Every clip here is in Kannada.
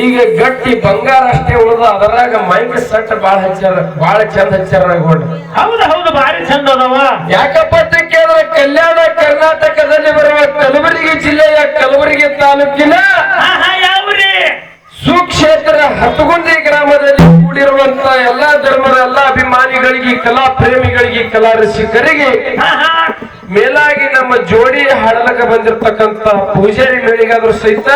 ಈಗ ಗಟ್ಟಿ ಬಂಗಾರ ಅಷ್ಟೇ ಉಳಿದ ಅದರಾಗ ಮೈಕ್ ಸೆಟ್ ಬಾಳ ಹಚ್ಚಾರ ಬಾಳ ಚಂದ ಹಚ್ಚಾರ ಹೌದು ಹೌದು ಬಾರಿ ಚಂದ ಅದಾವ. ಯಾಕಪ್ಪ ಕೇಂದ್ರ ಕಲ್ಯಾಣ ಕರ್ನಾಟಕದಲ್ಲಿ ಬರುವ ಕಲಬುರಗಿ ಜಿಲ್ಲೆಯ ಕಲಬುರಗಿ ತಾಲೂಕಿನ ಸುಕ್ಷೇತ್ರ ಹತಗುಂದಿ ಗ್ರಾಮದಲ್ಲಿ ಕೂಡಿರುವಂತ ಎಲ್ಲಾ ಧರ್ಮದ ಎಲ್ಲಾ ಅಭಿಮಾನಿಗಳಿಗೆ ಕಲಾ ಪ್ರೇಮಿಗಳಿಗೆ ಕಲಾ ರಸಿಕರಿಗೆ ಮೇಲಾಗಿ ನಮ್ಮ ಜೋಡಿ ಹಾಡಲಕ ಬಂದಿರತಕ್ಕಂತ ಪೂಜಾರಿ ಮೇಳಿಗಾದ್ರೂ ಸಹಿತ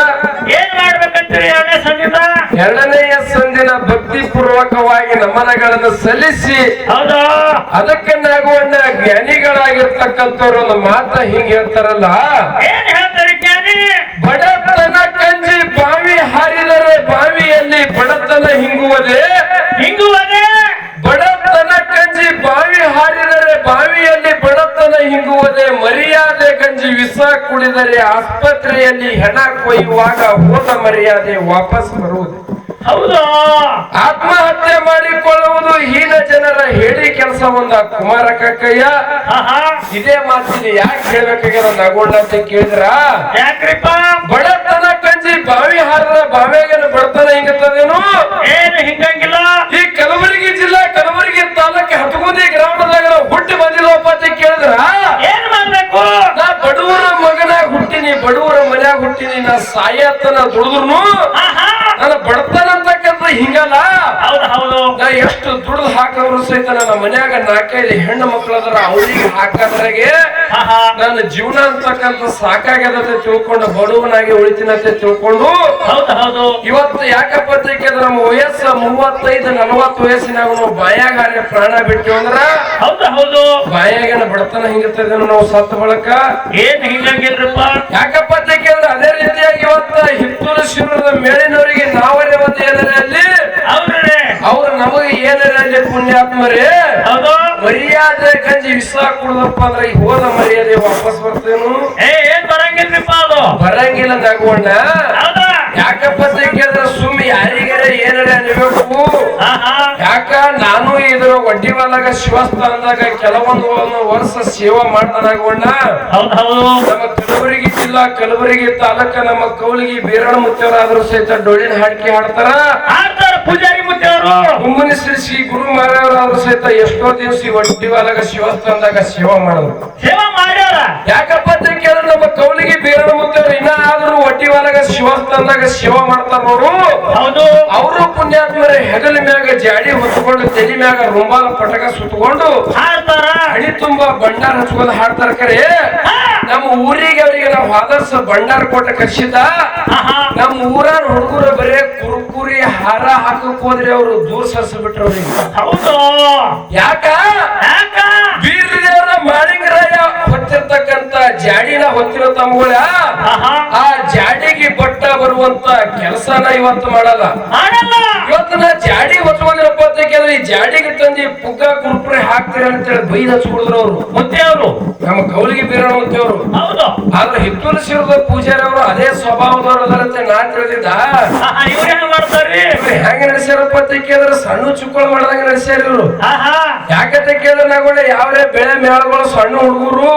ಏನ್ ಮಾಡ್ಬೇಕಂತೀರಿ ಎರಡನೇ ಸಂಗೀತ ಎರಡನೆಯ ಸಂದಿನ ಭಕ್ತಿ ಪೂರ್ವಕವಾಗಿ ನಮನಗಳನ್ನು ಸಲ್ಲಿಸಿ ಅದಕ್ಕೆ ನಾಗುವಣ್ಣ ಜ್ಞಾನಿಗಳಾಗಿರ್ತಕ್ಕಂಥವ್ರು ಒಂದು ಮಾತ ಹಿಂಗ್ ಹೇಳ್ತಾರಲ್ಲ? ಏನ್ ಹೇಳ್ತಾರೆ ಜ್ಞಾನಿ ಬಡತನ ಕಂಜಿ ಬಾವಿ ಹಾರಿದರೆ ಬಾವಿಯಲ್ಲಿ ಬಡತನ ಹಿಂಗುವುದೇ ಮರ್ಯಾದೆ ಕುಡಿದರೆ ಆಸ್ಪತ್ರೆಯಲ್ಲಿ ಹೆಣ ಕೊಯ್ಯುವಾಗ ಹೋದ ಮರ್ಯಾದೆ ವಾಪಸ್ ಬರುವುದು. ಹೌದಾ? ಆತ್ಮಹತ್ಯೆ ಮಾಡಿಕೊಳ್ಳುವುದು ಹೀನ ಜನರ ಹೇಳಿ ಕೆಲಸ ಒಂದ ಕುಮಾರ ಕಕ್ಕಯ್ಯ. ಇದೇ ಮಾತಿನ ಯಾಕೆ ಹೇಳ್ಬೇಕಾಗ್ಯದ ನಗೋಣ ಅಂತ ಕೇಳಿದ್ರ? ಯಾಕ್ರಿಪ್ಪ? ಬಡತನ ಕಂಜಿ ಬಾವಿ ಹಾರದ ಬಾವಿಯಾಗ ಬಡತನ ಹಿಂಗತ್ತದೇನು ಏನು ಹಿಂಗಂಗಿಲ್ಲ. ಈ ಕಲಬುರಗಿ ಜಿಲ್ಲಾ ಕಲಬುರಗಿ ತಾಲೂಕು ಹತ್ತಗುಂದಿ ಗ್ರಾಮದಾಗ ಹುಟ್ಟಿ ಬಂದಿಲ್ಲವಪ್ಪ ಅಂತ ಕೇಳಿದ್ರ ಏನ್ ಮಾಡ್ಬೇಕು ನಾ ಬಡವರ ಮಗನಾಗ ಹುಟ್ಟಿನಿ ಬಡವರ ಮನ್ಯಾಗ ಹುಟ್ಟಿನಿ ನಾ ಸಾಯತ್ತನ ದುಡಿದ್ರು ನನ್ನ ಬಡತನ ಅಂತಕ್ಕಂಥ ಹಿಂಗಲ್ಲ. ಹೌದು ಹೌದು. ನಾ ಎಷ್ಟು ದುಡ್ದು ಹಾಕಿದ್ರು ಸಹಿತ ನನ್ನ ಮನ್ಯಾಗ ನಾಲ್ಕೈದು ಹೆಣ್ಣು ಮಕ್ಕಳು ಅದರ ಅವ್ರಿಗೆ ಹಾಕದ್ರಾಗೆ ನನ್ನ ಜೀವನ ಅಂತಕ್ಕಂಥ ಸಾಕಾಗ್ಯದಂತೆ ತಿಳ್ಕೊಂಡು ಬಡವನಾಗಿ ಉಳಿತೀನಂತೆ ತಿಳ್ಕೊಂಡು ಹೌದು ಹೌದು. ಇವತ್ತು ಯಾಕಪ್ಪ ತೆಗೆದ್ರೆ ನಮ್ಮ ವಯಸ್ಸ ಮೂವತ್ತೈದು ನಲವತ್ತು ವಯಸ್ಸಿನಾಗ ನಾವು ಬಾಯಾಗಾರೆ ಪ್ರಾಣ ಬಿಟ್ಟು ಅಂದ್ರ ಹೌದು ಹೌದು. ಬಾಯಾಗೇನ ಬಡತನ ಹಿಂಗಿರ್ತದೆ ನಾವು ಸತ್ತ ಬಳಕ? ಏನ್ ಹಿಂಗಂಗಿಲ್ರಪ್ಪ ಯಾಕಪ್ಪ ತೆಗೆದ್ರೆ ಅದೇ ರೀತಿಯಾಗಿ ಇವತ್ತು ಹಿತ್ತೂರು ಶಿಬಿರದ ಮೇಲಿನವರಿಗೆ ನಾವರೇ ಒಂದು ಏನಾದ್ರೆ ಅಲ್ಲಿ ಅವ್ರು ನಮಗೆ ಏನಾರ ಪುಣ್ಯಾತ್ಮರೇ ಮರ್ಯಾದೆ ಕಂಜಿ ವಿಶ್ವಾಸ ಕುಡ್ದಪ್ಪ ಅಂದ್ರೆ ಈ ಹೋದ ಮರ್ಯಾದೆ ವಾಪಸ್ ಬರ್ತೇನು? ಏ ಏನ್ ಬರಂಗಿಲ್ರಿಪ್ಪ ಅದು? ಬರಂಗಿಲ್ಲ ತಗೊಂಡ ಯಾಕಪ್ಪ ಕೇಳಿದ್ರೆ ಸುಮ್ಮನೆ ಯಾರಿಗಾರ ಏನಾರ ಅನ್ಬೇಕು? ನಾನು ಇದ್ರ ಒಡ್ಡಿವಾಲಾಗ ಶಿವಸ್ಥಾನದಾಗ ಕೆಲವೊಂದು ವರ್ಷ ಸೇವಾ ಮಾಡ್ತಾನಾಗೋಣ ನಮ್ಮ ಕಲಬುರಗಿ ಜಿಲ್ಲಾ ಕಲಬುರಗಿ ತಾಲೂಕ ನಮ್ಮ ಕೌಲಿಗಿ ಬೀರಣ ಮುತ್ತವರಾದ್ರೂ ಸಹಿತ ಡೊಳ್ಳಿನ ಹಾಡಿಕೆ ಹಾಡ್ತಾರ ಪೂಜಾರಿ. ಶ್ರೀ ಶ್ರೀ ಗುರು ಮಹಾರಾಜರಾದ್ರೂ ಸಹಿತ ಎಷ್ಟೋ ದಿವಸ ಈ ಒಡ್ಡಿವಾಲಾಗ ಶಿವಸ್ಥಾನದಾಗ ಸೇವಾ ಮಾಡಿದ್ರು ಸೇವಾ ಮಾಡ್ಯಾರ? ಯಾಕಪ್ಪ ಅಂತ ಕೇಳಿದ್ರೆ ನಮ್ಮ ಕೌಲಿಗೆ ಬೀರಣ ಮುತ್ತವ್ರು. ಇನ್ನ ಆದ್ರೂ ಒಡ್ಡಿವಾಲಾಗ ಶಿವಸ್ಥಾನದಾಗ ಸೇವಾ ಮಾಡ್ತಾರ ಅವರು. ಹೌದು. ಅವರು ಪುಣ್ಯಾತ್ಮರ ಹೆಗಲ ಮ್ಯಾಗ ಜಾಡಿ ಹೊತ್ಕೊಂಡು ತಲೆ ಮ್ಯಾಗ ರುಂಬಾಲ ಪಟಕ ಸುತ್ತಕೊಂಡು ಹಾಡ್ತಾರ? ಹಳಿ ತುಂಬಾ ಭಂಡಾರ ಹಚ್ಕೊಂಡು ಹಾಡ್ತಾರ ಕರೆ. ನಮ್ಮ ಊರಿಗೆ ಅವರಿಗೆ ನಾವು ಆದರ್ಶ ಭಂಡಾರ ಕೊಟ್ಟ ಕರ್ಸಿದ್ದ. ನಮ್ಮ ಊರ ಹುಡುಗರು ಬರೇ ಹಾರ ಹಾಕಕ್ ಹೋದ್ರೆ ಅವರು ದೂರ ಸರ್ಸ್ಬಿಟ್ರು ಅವ್ರಿಗೆ. ಹೌದು. ಯಾಕ? ಯಾಕ? ಹೊತ್ತಿರ್ತಕ್ಕಂತ ಜಾಡಿನ ಹೊತ್ತಿರೋ ತಮ್ಮಗಳ ಆ ಜಾಡಿಗೆ ಬಟ್ಟ ಬರುವಂತ ಕೆಲಸನ ಇವತ್ತು ಮಾಡಲ್ಲ. ಇವತ್ತು ನಾ ಜಾಡಿ ಹೊತ್ಕೊಂಡಿರಪ್ಪ ಅಂತ ಕೇಳಿದ್ರೆ ಈ ಜಾಡಿಗೆ ತಂದು ಪುಗ್ಗ ಕುರುಪುರಿ ಹಾಕ್ತೀರ ಅಂತೇಳಿ ಬೈದ್ ಹಚ್ಕೊಳಿದ್ರು ಅವ್ರು. ಅವರು. ನಮ್ಮ ಕೌಲಿಗೆ ಬೀರೋಣವಂತೇವ್ರು ಹೌದು. ಆದ್ರೆ ಹಿತ್ತೂರು ಶಿವದ ಪೂಜಾರಿ ಅವರು ಅದೇ ಸ್ವಭಾವದವರು ಅದರಂತೆ ನಾ ತಿಳಿದಿದ್ದ. ಹೆಂಗ್ ನಡೆಸ್ಯಾರಪ್ಪ ಅಂತ ಕೇಳಿದ್ರೆ ಸಣ್ಣ ಚುಕ್ಕಳು ಮಾಡ್ದಂಗ ನಡೆಸ್ಯಾರ ಇವ್ರು. ಯಾಕತೆ ಕೇಳಿದ್ರೆ ನಾಗಳು ಯಾವ್ದೇ ಬೆಳೆ ಮೇಳಗಳು ಸಣ್ಣ ಹುಡುಗರು.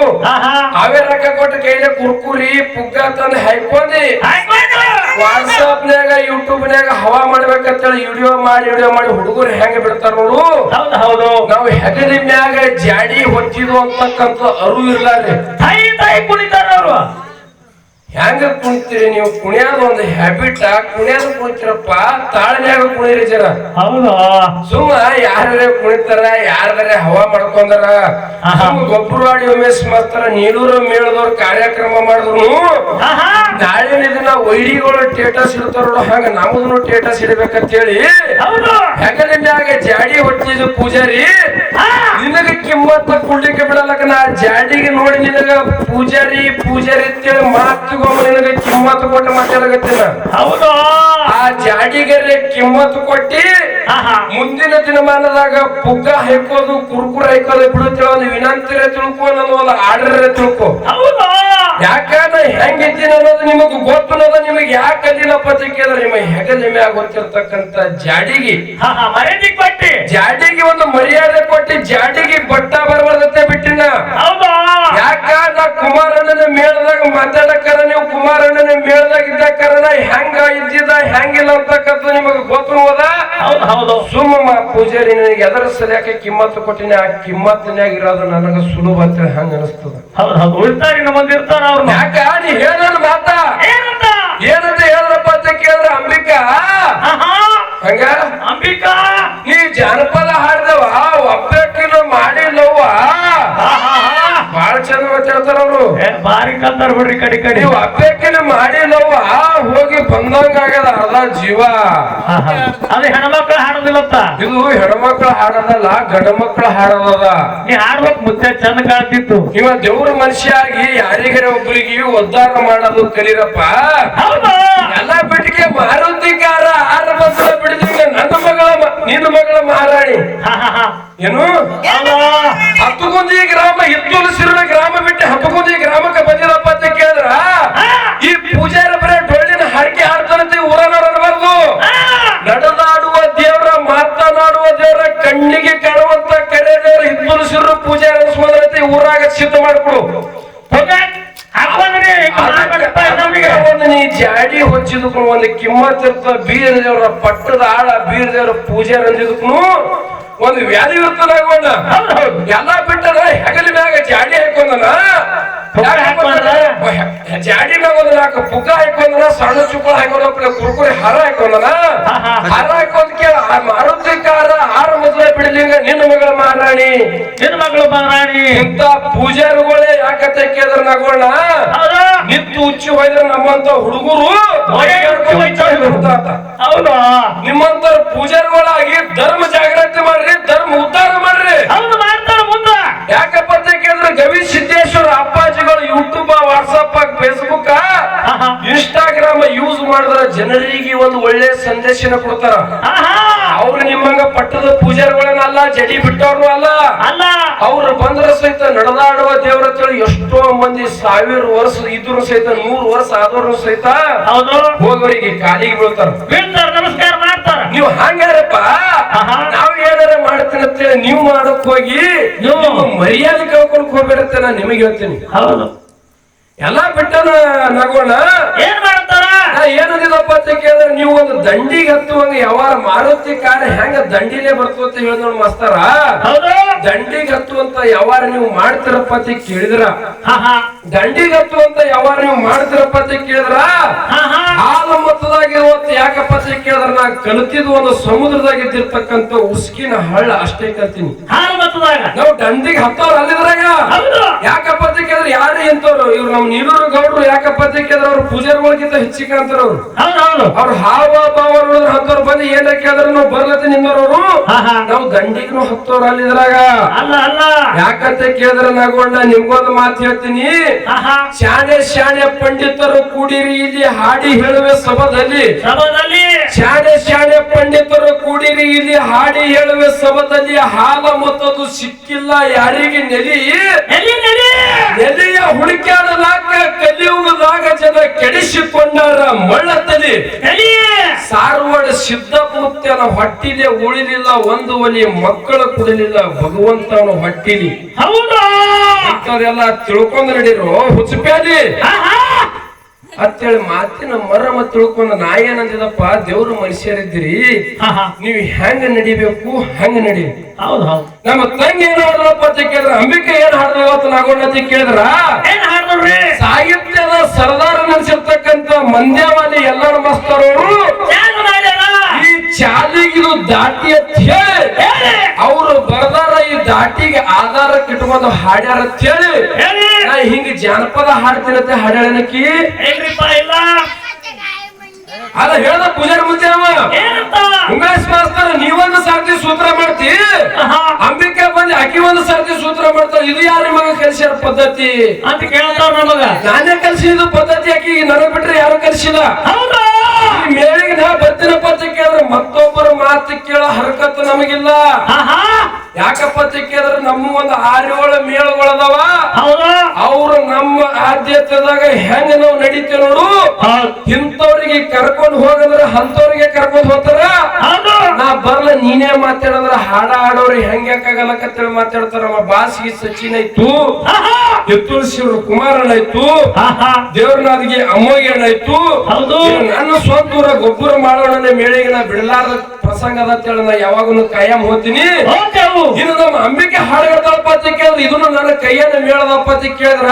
ಅವೇ ರೊಕ್ಕ ಕೊಟ್ಟು ಕೈಲೆ ಕುರ್ಕುರಿ ಪುಗ್ಗ ತಂದು ಹೈಕೊಂಡಿ. ವಾಟ್ಸಪ್ ನಾಗ ಯೂಟ್ಯೂಬ್ ನಾಗ ಹವಾ ಮಾಡ್ಬೇಕಂತೇಳಿ ವಿಡಿಯೋ ಮಾಡಿ ವಿಡಿಯೋ ಮಾಡಿ ಹುಡುಗರು ಹೆಂಗ ಬಿಡ್ತಾರ ನೋಡು. ಹೌದು ನಾವು ಹೆಗಲಿ ಮ್ಯಾಗ ಜಾಡಿ ಹೊತ್ತಿದ್ವು ಅಂತಕ್ಕಂಥ ಅರು ಇರ್ಲಾರ್ರಿ. ತಾಯಿ ತಾಯಿ ಕುಣಿತಾರ ಅವರು. ಹೆಂಗ ಕುಣಿತೀರಿ ನೀವು? ಕುಣಿಯೋದು ಒಂದು ಹ್ಯಾಬಿಟ್ ಕುಣಿಯೋದು ಕುಣಿತೀರಪ್ಪ ತಾಳ್ಮೆಯಾಗ ಕುಣಿರಿ ಜನ ಹೌದು? ಸುಮ್ಮ ಯಾರ ಕುಣಿತಾರ ಯಾರದಾರೆ ಹವಾ ಮಾಡ್ಕೊಂಡಾರ ಗೊಬ್ಬರವಾಡಿ ಉಮೇಶ್ ಮಾಡ್ತಾರ ನೀಡೂರು ಮೇಳದವ್ರ ಕಾರ್ಯಕ್ರಮ ಮಾಡಿದ್ರು ನಾಳಿನ ದಿನ ವೈರಿಗಳು ಟೇಟಸ್ ಇಡ್ತಾರ ಹಂಗ ನಮ್ದು ಟೇಟಸ್ ಇಡ್ಬೇಕಂತ ಹೇಳಿ ಹೆಗಲ ಜಾಡಿ ಹೊಟ್ಟಿದ ಪೂಜಾರಿ ನಿನಗ ಕಿಮ್ಮತ್ತ ಕುಡ್ಲಿಕ್ಕೆ ಬಿಡಲಕ್ಕ ನಾ ಜಾಡಿಗೆ ನೋಡಿ ನಿನಗ ಪೂಜಾರಿ ಪೂಜಾರಿ ಅಂತೇಳಿ ಮಾತು ನಿನಗ ಕಿಮ್ಮತ್ತು ಕೊಟ್ಟು ಮಾತಾಡಕತ್ತಿನ ಹೌದು. ಆ ಜಾಡಿಗರೆ ಕಿಮ್ಮತ್ತು ಕೊಟ್ಟಿ ಮುಂದಿನ ದಿನಮಾನದಾಗ ಪುಗ್ಗ ಹೈಕೋದು ಕುರ್ಕುರ ಹಾಕೋದು ಬಿಡುತ್ತೇವೆ ಒಂದು ವಿನಂತಿರೆ ತಿಳ್ಕೊ ಅನ್ನೋದು ಒಂದು ಆರ್ಡರ್ ತಿಳ್ಕೊ. ಹೌದು. ಯಾಕ ನಾ ಹೆಂಗಿದ್ದೀನಿ ಅನ್ನೋದು ನಿಮಗ್ ಗೊತ್ತು ಅನ್ನೋದು ನಿಮಗೆ ಯಾಕೆ ಅದಿಲ್ಲಪ್ಪ ಅಂತ ಕೇಳಿದ್ರೆ ನಿಮ್ಮ ಹೆಗಲ ಮ್ಯಾಗ ಗೊತ್ತಿರ್ತಕ್ಕಂತ ಜಾಡಿಗೆ ಮರ್ಯಾದೆ ಕೊಟ್ಟಿ. ಜಾಡಿಗೆ ಒಂದು ಮರ್ಯಾದೆ ಕೊಟ್ಟಿ ಜಾಡಿಗೆ ಬಟ್ಟ ಬರಬಾರ್ದತ್ತೆ ಬಿಟ್ಟಿನ. ಯಾಕಂದ ಯಾಕ ನಾ ಕುಮಾರಣ್ಣನ ಮೇಳದಾಗ ಮಾತಾಡಕ್ಕಾರ ನೀವು? ಕುಮಾರಣ್ಣನ ಮೇಳದಾಗ ಇದ್ದ ಕಾರಣ ಹೆಂಗ ಇದ್ದಿದ ಹೆಂಗಿಲ್ಲ ಅಂತಕ್ಕಂಥ ನಿಮಗೆ ಗೊತ್ತು ಹೋದ? ಸುಮ್ಮ ಪೂಜಾರಿ ನನಗೆ ಎದರ ಸರಿಯಾಕೆ ಕಿಮ್ಮತ್ತು ಕೊಟ್ಟಿನಿ ಆ ಕಿಮ್ಮತ್ತಿನಾಗ ಇರೋದು ನನಗ ಸುಲಭ ಅಂತ ಹೆಂಗ ಅನಿಸ್ತದ? ಹೌದು ಹೌದು. ಉಳ್ತಾರಿನ ಮಂದಿ ಇರ್ತಾರ. ಅವ್ರು ಯಾಕ? ನೀ ಮಾತಾ? ಏನಂತ? ಏನಂತ ಹೇಳಿದ್ರಪ್ಪ ಅಂತ ಕೇಳಿದ್ರ ಅಂಬಿಕಾ ಆಹಾ. ಬಾರಿ ಕಲ್ತಾರ ಬಿಡ್ರಿ ಕಡಿ ಕಡಿ. ನೀವು ನಾವು ಆ ಹೋಗಿ ಬಂದಂಗ ಆಗದ ಅರ್ಧ ಜೀವ. ಅದು ಹೆಣ್ಮಕ್ಳ ಹಾಡೋದಿಲ್ಲತ್ತ ಇದು ಹೆಣ್ಮಕ್ಳ ಹಾಡೋದಲ್ಲ ಗಂಡ ಮಕ್ಳ ಹಾಡೋದದ. ನೀ ಹಾಡ್ಬೇಕು ಮುತ್ತೆ ಚಂದ ಕಾಣ್ತಿತ್ತು. ಇವ ದೇವ್ರ ಮನುಷ್ಯ ಆಗಿ ಯಾರಿಗಾರ ಒಬ್ಬರಿಗೆ ಉದ್ಧಾರ ಮಾಡೋದು ಕಲೀರಪ್ಪ. ಎಲ್ಲಾ ಬಿಟ್ಟಿಗೆ ಮಾರುತಿಕಾರ ಆರ ಮಕ್ಕಳ ಬಿಡಿದಂಗ ನನ್ನ ಮಗಳ ನಿನ್ನ ಮಗಳ ಮಹಾರಾಣಿ. ಏನು? ಹತ್ತು ಹತ್ತುಗುಂದಿ ಗ್ರಾಮ ಹಿತ್ತುಲಸಿರುವ ಗ್ರಾಮ ಬಿಟ್ಟು ಹತ್ತುಗುಂದಿ ಗ್ರಾಮಕ್ಕೆ ಬಂದಿರಪ್ಪ ಅಂತ ಕೇಳಿದ್ರ ಈ ಪೂಜಾರಿ ಬರೇ ಡೊಳ್ಳಿನ ಹರಕೆ ಹಾಡ್ತಾನಂತೆ ಊರನವ್ರು ಅನ್ನಬಾರ್ದು ಆ. ನಡೆದಾಡುವ ದೇವರ ಮಾತನಾಡುವ ದೇವರ ಕಣ್ಣಿಗೆ ಕಾಣುವಂತ ಕರೆ ದೇವರ ಹಿತ್ತುಲಸಿರುವ ಪೂಜಾರಿ ಅನ್ಸ್ಕೊಂಡ್ರೈತಿ ಊರಾಗ ಸಿದ್ಧ ಮಾಡ್ಕೊಡು ಹೋಗ. ಹಾಕೊಂಡ್ರಿ, ಹಿಂಗ್ ಮಾಡ್ಬೇಡಪ್ಪ ನಮ್ಗೆ. ಒಂದು ನೀ ಜಾಡಿ ಹೊಚ್ಚಿದಕ್ಕೂ ಒಂದು ಕಿಮ್ಮತ್ ಬೀರ ದೇವರ ಪಟ್ಟದ ಆಳ ಬೀರ ದೇವರ ಪೂಜಾರಿ ಅಂದಿದಕ್ಕೂ ಒಂದು ವ್ಯಾಧಿ ಇರ್ತದ ಆಗೋಣ ಎಲ್ಲಾ ಬಿಟ್ಟದ ಹೆಗಲ ಮ್ಯಾಗ ಜಾಡಿ ಹಾಕೊಂಡನ. ಜಾಡಿ ಮ್ಯಾಗ ಒಂದು ನಾಲ್ಕು ಪುಗ್ಗ ಹಾಕೊಂಡನ ಸಣ್ಣ ಚುಕ್ಕಳ ಹಾಕೊಂಡ ಕುರ್ಕುರಿ ಹರ ಹಾಕೊಂಡನ. ಹರ ಹಾರ ಹಾಕೊಂಡ್ ಕೇಳ ಆ ಮಾರುತಿ ಕಾರ ಆರ ಮೊದಲ ಬಿಡಲಿಂಗ ನಿನ್ನ ಮಗಳ ಮಹಾರಾಣಿ. ನಿನ್ನ ಮಗಳ ಮಹಾರಾಣಿ. ಇಂತ ಪೂಜಾರುಗಳೇ ಯಾಕತ್ತೆ ಕೇಳಿದ್ರ ನಗೋಣ ನಿತ್ತು ಉಚ್ಚಿ ಹೋಯ್ದ್ರೆ ನಮ್ಮಂತ ಹುಡುಗರು ಹೌದಾ? ನಿಮ್ಮಂತ ಪೂಜಾರಿಗಳಾಗಿ ಧರ್ಮ ಜಾಗೃತಿ ಮಾಡ್ರಿ ಧರ್ಮ ಉದ್ಧಾರ ಮಾಡ್ರಿ. ಹೌದು ಮಾಡ್ತಾರೆ ಮುಂದ. ಯಾಕಪ್ಪ ಅಂತ ಕೇಳಿದ್ರೆ Gavi Siddeshwara ಅಪ್ಪಾಜಿಗಳು YouTube WhatsApp Facebook. Instagram use ಮಾಡಿದ್ರ ಜನರಿಗೆ ಒಂದು ಒಳ್ಳೆ ಸಂದೇಶನ ಕೊಡ್ತಾರ. ಅವ್ರು ನಿಮ್ಮಂಗ ಪಟ್ಟದ ಪೂಜಾರಿಗಳನ್ನಲ್ಲ ಜಡಿ ಬಿಟ್ಟವ್ರು ಅಲ್ಲ. ಅಲ್ಲ. ಅವ್ರು ಬಂದ್ರ ಸಹಿತ ನಡೆದಾಡುವ ದೇವರ ತಿಳಿ ಎಷ್ಟೋ ಮಂದಿ ಸಾವಿರ ವರ್ಷ ಇದ್ರು ಸಹಿತ ನೂರು ವರ್ಷ ಆದವ್ರು ಸಹಿತ ಹೌದು. ಹೋಗೋರಿಗೆ ಕಾಲಿಗೆ ಬೀಳ್ತಾರ. ಬೀಳ್ತಾರ ನಮಸ್ಕಾರ ಮಾಡ್ತಾರ. ನೀವು ಹಂಗಾರಪ್ಪ ನಾವು ಏನಾರ ಮಾಡ್ತೀನಿ ಅಂತೇಳಿ ನೀವು ಮಾಡಕ್ ಹೋಗಿ ನೀವು- ನೀವು ಮರ್ಯಾದೆ ಕಳ್ಕೊಂಡ್ ಹೋಗ್ಬೇಡಂತ ನಾನು ನಿಮಗೆ ಹೇಳ್ತೀನಿ. ಹೌದು. ಎಲ್ಲಾ ಬಿಟ್ಟನ ನಗೋಣ. ಏನ್ ಏನದಿದಪ್ಪ ಅಂತ ಕೇಳಿದ್ರೆ ನೀವು ಒಂದು ದಂಡಿಗೆ ಹತ್ತುವಂಗ ಯಾವಾರ ಮಾರುತಿ ಕಾರ ಹೆಂಗ ದಂಡಿಲೇ ಬರ್ತು ಅಂತ ಹೇಳಿದ್ ಮಾಸ್ತಾರ. ಹೌದು. ದಂಡಿಗೆ ಹತ್ತುವಂತ ಯಾವಾರ ನೀವು ಮಾಡ್ತಿರಪ್ಪ ಅಂತ ಕೇಳಿದ್ರ. ದಂಡಿಗೆ ಹತ್ತುವಂತ ಯಾವಾರ ನೀವು ಮಾಡ್ತಿರಪ್ಪ ಅಂತ ಕೇಳಿದ್ರ. ಆಲ ಹಾಲು ಮೊತ್ತದಾಗಿರುವಂತ ಯಾಕಪ್ಪ ಅಂತ ಕೇಳಿದ್ರ ನಾ ಕಲಿತಿದ್ ಒಂದು ಸಮುದ್ರದಾಗಿದ್ದಿರ್ತಕ್ಕಂಥ ಉಸ್ಕಿನ ಹಳ್ಳ ಅಷ್ಟೇ ಕಲ್ತೀನಿ. ನಾವು ದಂಡಿಗೆ ಹತ್ತೋರ್ ಅಲ್ಲಿದ್ರಾಗ. ಯಾಕಪ್ಪ ಅಂತ ಕೇಳಿದ್ರೆ ಯಾರು ಎಂತವ್ರು ಇವ್ರು ನಮ್ ನೀರೂರು ಗೌಡ್ರು ಯಾಕಪ್ಪ ಅಂತ ಕೇಳಿದ್ರೆ ಅವ್ರ ಪೂಜಾರಿಗಳಿಗಿಂತ ಹೆಚ್ಚಿಗೆ ಅಂತಾರ ಅವ್ರು? ಅವ್ರ ಹಾವ ಭಾವ ನೋಡಿದ್ರ ಹತ್ತೋರ್ ಬಂದು ಏನ ಕೇಳಿದ್ರೆ ನಾವು ಬರ್ಲತ್ತ ಆಹಾ. ನಾವು ದಂಡಿಗೂ ಅಲ್ಲಿದ್ರಾಗ. ಅಲ್ಲ ಅಲ್ಲ. ಯಾಕಂತ ಕೇಳಿದ್ರೆ ನಗೊಂಡ ನಿಮ್ಗೊಂದು ಮಾತು ಹೇಳ್ತೀನಿ. ಶಾಣೆ ಶಾಣೆ ಪಂಡಿತರು ಕೂಡಿರಿ ಇಲ್ಲಿ ಹಾಡಿ ಹೇಳುವೆ ಸಭದಲ್ಲಿ. ಶಾಣೆ ಶಾಣೆ ಪಂಡಿತರು ಕೂಡಿರಿ ಇಲ್ಲಿ ಹಾಡಿ ಹೇಳುವೆ ಸಭದಲ್ಲಿ. ಹಾಲ ಮತ್ತದು ಸಿಕ್ಕಿಲ್ಲ ಯಾರಿಗೆ ನೆಲಿ? ನೆಲೆಯ ಹುಡುಕ್ಯಾಡಲಾಕ ಕಲಿಯುವುದಾಗ ಜನ ಕೆಡಿಸಿಕೊಂಡಾರ. ಮಳ್ಳತಲಿ ಸಾರ್ವಡ ಸಿದ್ದಪುತ್ತನ ಹೊಟ್ಟಿಲೆ ಉಳಿಲಿಲ್ಲ ಒಂದು ಒಲಿ ಮಕ್ಕಳು ಕುಡಿಲಿಲ್ಲ ಭಗವಂತನ ಹೊಟ್ಟಿಲಿ. ಹೌದಾ? ಇಂಥವ್ರೆಲ್ಲ ತಿಳ್ಕೊಂಡ್ ನಡೀರು ಹುಚ್ಚಪ್ಯಾಲಿ. ಅಂತೇಳಿ ಮಾತಿನ ಮರಮ ತಿಳ್ಕೊಂಡ ನಾ ಏನಂದಿದಪ್ಪ ದೇವ್ರು ಮನುಷ್ಯರಿದ್ದೀರಿ. ನೀವ್ ಹೆಂಗ ನಡಿಬೇಕು ಹಂಗ ನಡಿ ನಮ್ಮ ತಂಗಿ ಏನ್ ಹಾಡ್ರಪ್ಪ ಅಂತ ಕೇಳಿದ್ರ ಅಂಬಿಕೆ ಏನ್ ಇವತ್ತು ನಾಗೊಂಡ ಅಂತ ಕೇಳಿದ್ರ ಹಾಡ್ರಿ ಸಾಹಿತ್ಯದ ಸರದಾರ ನಡೆಸಿರ್ತಕ್ಕಂತ ಮಂದ್ಯವಾದಿ ಎಲ್ಲರ ಚಾಲು ಮಾಡ್ಯಾರ? ಈ ಚಾಲಿಗೆ ಇದು ದಾಟಿ ಅಂತ ಹೇಳಿ ಅವರು ಬರ್ದಾರ ಈ ದಾಟಿಗೆ ಆಧಾರ ಕಿಟ್ಕೊಂಡು ಹಾಡ್ಯಾರ ಅಂತ ಹೇಳಿ. ಹಿಂಗ ಜಾನಪದ ಹಾಡ್ತಿರತ್ತೆ ಹಾಡ್ಯಾಳನಕಿ ಇಲ್ಲ. ಅಲ್ಲ ಹೇಳ್ದ ಪೂಜಾರಿ ಮುಂಚೆ ಅವ. ಉಮೇಶ್ ಮಾಸ್ತರ್ ನೀವೊಂದು ಸರ್ತಿ ಸೂತ್ರ ಮಾಡ್ತಿ. ಅಂಬಿಕೆ ಬಂದು ಅಕ್ಕಿ ಒಂದು ಸರ್ತಿ ಸೂತ್ರ ಮಾಡ್ತಾರ ಇದು ಯಾರ ನಿಮಗ ಕಲಿಸ್ಯಾರ ಪದ್ಧತಿ? ಅಂತ ಕೇಳ್ತಾರ ನಮಗ ನಾನೇ ಇದು ಪದ್ಧತಿ ಅಕ್ಕಿ ನನಗ್ ಬಿಟ್ರೆ ಯಾರು ಕಲ್ಸಿಲ್ಲ. ಮೇಳಿಗೆ ನಾ ಬತ್ತಿನ ಪತ್ತೆ ಕೇಳಿದ್ರೆ ಮತ್ತೊಬ್ಬರ ಮಾತು ಕೇಳೋ ಹರಕತ್ ನಮಗಿಲ್ಲ. ಯಾಕಪ್ಪ ಕೇಳಿದ್ರೆ ನಮ್ಮ ಒಂದು ಆರ್ಯೋಳ ಮೇಳಗಳದವ ಅವ್ರು ನಮ್ಮ ಆದ್ಯತೆದಾಗ ಹೆಂಗ ನಾವು ನಡೀತೇವೆ ನೋಡು? ಇಂಥವ್ರಿಗೆ ಕರ್ಕೊಂಡು ಹೋಗಂದ್ರ ಅಂತವ್ರಿಗೆ ಕರ್ಕೊಂಡು ಹೋಗ್ತಾರ. ನೀನೇ ಮಾತಾಡಂದ್ರ ಹಾಡ ಹಾಡೋರಿ ಹೆಂಗ್ಯಾಕಾಗಲ್ಲ ಮಾತಾಡ್ತಾರ ಅವ ಬಾಸಿಗೆ ಸಚಿನ್ ಆಯ್ತು ಎತ್ತೂರ್ ಶಿವ ಕುಮಾರಣ್ಣ ಆಯ್ತು ದೇವ್ರನಾದಿಗೆ ಹೌದು. ಇನ್ನು ನನ್ನ ಸ್ವಂತ ಊರ ಗೊಬ್ಬರ ಮಾಡೋಣ ಮೇಳೆಗೆ ನಾ ಬಿಡಲಾರ್ದ ಪ್ರಸಂಗ ಅದ ಅಂತೇಳಿ ನಾ ಯಾವಾಗೂ ಕಾಯಂ ಹೋಗ್ತೀನಿ. ಇದು ಇನ್ನು ನಮ್ಮ ಅಂಬಿಕೆ ಹಾಡುಗಳದಪ್ಪ ಅಂತ ಕೇಳಿದ್ರೆ ಇದನ್ನು ನನ್ನ ಕೈಯನ್ನ ಮೇಳದಪ್ಪ ಅಂತ ಕೇಳಿದ್ರ?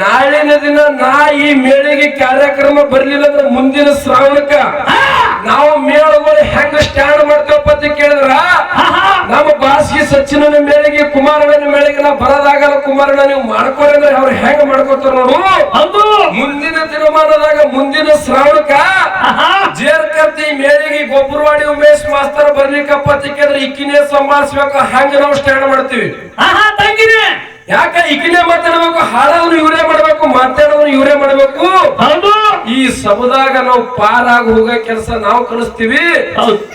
ನಾಳಿನ ದಿನ ನಾ ಈ ಮೇಳೆಗೆ ಕಾರ್ಯಕ್ರಮ ಬರ್ಲಿಲ್ಲ ಅಂದ್ರೆ ಮುಂದಿನ ಶ್ರಾವಣಕ್ಕ. ನಾವು ಮೇಳಗಳು ಹೆಂಗ ಸ್ಟ್ಯಾಂಡ್ ಮಾಡ್ತೇವಪ್ಪ ಅಂತ ಕೇಳಿದ್ರ? ನಮ್ಮ ಬಾಸಿಗೆ ಸಚಿನನ ಮೇಳಿಗೆ ಕುಮಾರಣ್ಣನ ಮೇಳಿಗೆ ನಾವು ಬರೋದಾಗಲ್ಲ ಕುಮಾರಣ್ಣ ನೀವು ಮಾಡ್ಕೊರಿ ಅಂದ್ರೆ ಅವ್ರು ಹೆಂಗ ಮಾಡ್ಕೋತಾರ ನೋಡು. ಹೌದು. ಮುಂದಿನ ದಿನಮಾನದಾಗ ಮುಂದಿನ ಶ್ರಾವಣಕ್ಕ ಜೇರ್ಕರ್ತಿ ಮೇಳಿಗೆ ಗೊಬ್ಬರವಾಡಿ ಉಮೇಶ್ ಮಾಸ್ತರ್ ಬರ್ಲಿಕ್ಕಪ್ಪ ಅಂತ ಕೇಳಿದ್ರೆ ಇಕ್ಕಿನೇ ಸಂಭಾಳಿಸ್ಬೇಕು ಹಂಗ ನಾವು ಸ್ಟ್ಯಾಂಡ್ ಮಾಡ್ತೀವಿ? ತಂಗಿರಿ ಯಾಕ ಇಕ್ಕಿನೇ ಮಾತಾಡಬೇಕು ಹಾಡೋನು ಇವರೇ ಮಾಡಬೇಕು ಮಾತಾಡೋನು ಇವರೇ ಮಾಡಬೇಕು. ಹೌದು. ಈ ಸಮುದಾಯ ನಾವು ಪಾರಾಗಿ ಹೋಗೋ ಕೆಲಸ ನಾವು ಕಲಿಸ್ತೀವಿ.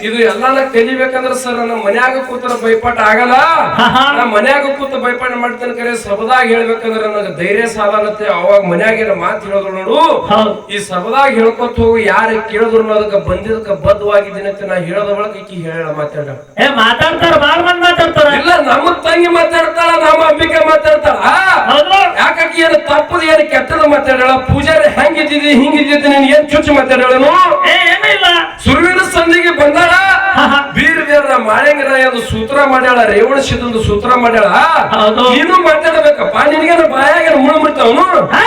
ಇದು ಎಲ್ಲಾನ ಕಲಿಬೇಕಂದ್ರೆ ಸರ್ ನಮ್ಮ ಮನ್ಯಾಗ ಕೂತರ ಬೈಪಾಟ ಆಗಲ್ಲ. ನಮ್ಮ ಮನ್ಯಾಗ ಕೂತ ಬೈಪಾಟ ಮಾಡ್ತೇನೆ ಕರೆ ಸಬದಾಗ ಹೇಳ್ಬೇಕಂದ್ರೆ ನನಗೆ ಧೈರ್ಯ ಸಾಲತ್ತೆ ಅವಾಗ ಮನ್ಯಾಗಿನ ಮಾತು ಹೇಳಿದ್ರು ನೋಡು. ಈ ಸಬದಾಗ ಹೇಳ್ಕೊತ ಹೋಗಿ ಯಾರು ಕೇಳಿದ್ರು ಅದಕ್ಕೆ ಬಂದಿದ್ದಕ್ಕೆ ಬದ್ಧವಾಗಿದ್ದೀನಿ ಅಂತ ನಾ ಹೇಳದ ಒಳಗೆ ಈಕಿ ಹೇಳ ಮಾತಾಡ ಮಾತಾಡ್ತಾರ ಬಾಳ ಮಂದಿ. ಮಾತಾಡ್ತಾರ ಇಲ್ಲ ನಮ್ಮ ತಂಗಿ ಮಾತಾಡ್ತಾಳ ನಮ್ಮ ಅಂಬಿಕೆ ಮಾತಾಡ್ತಾಳ. ಹೌದು. ಯಾಕಿ ಏನು ತಪ್ಪದ ಏನು ಕೆಟ್ಟದ ಮಾತಾಡಳ ಪೂಜಾರಿ ಹೆಂಗಿದ್ದಿದಿ ಹಿಂಗಿದ್ದಿದ್ದು ನೀನ್ ಏನ್ ಚುಚ್ಚು ಮಾತಾಡಳನು ಏ ಏನೂ ಇಲ್ಲ. ಸುರುವಿನ ಸಂದಿಗೆ ಬಂದಾಳ. ಬೀರ್ ಬೀರ ಮಾಳಿಂಗರ ಸೂತ್ರ ಮಾಡ್ಯಾಳ ರೇವಣ ಸಿದ್ದೊಂದು ಸೂತ್ರ ಮಾಡ್ಯಾಳ. ನೀನು ಮಾತಾಡಬೇಕಪ್ಪ ನಿನಗೇನು ಬಾಯಾಗ ಮುಳು ಮಾತಾಡ ಹಾ?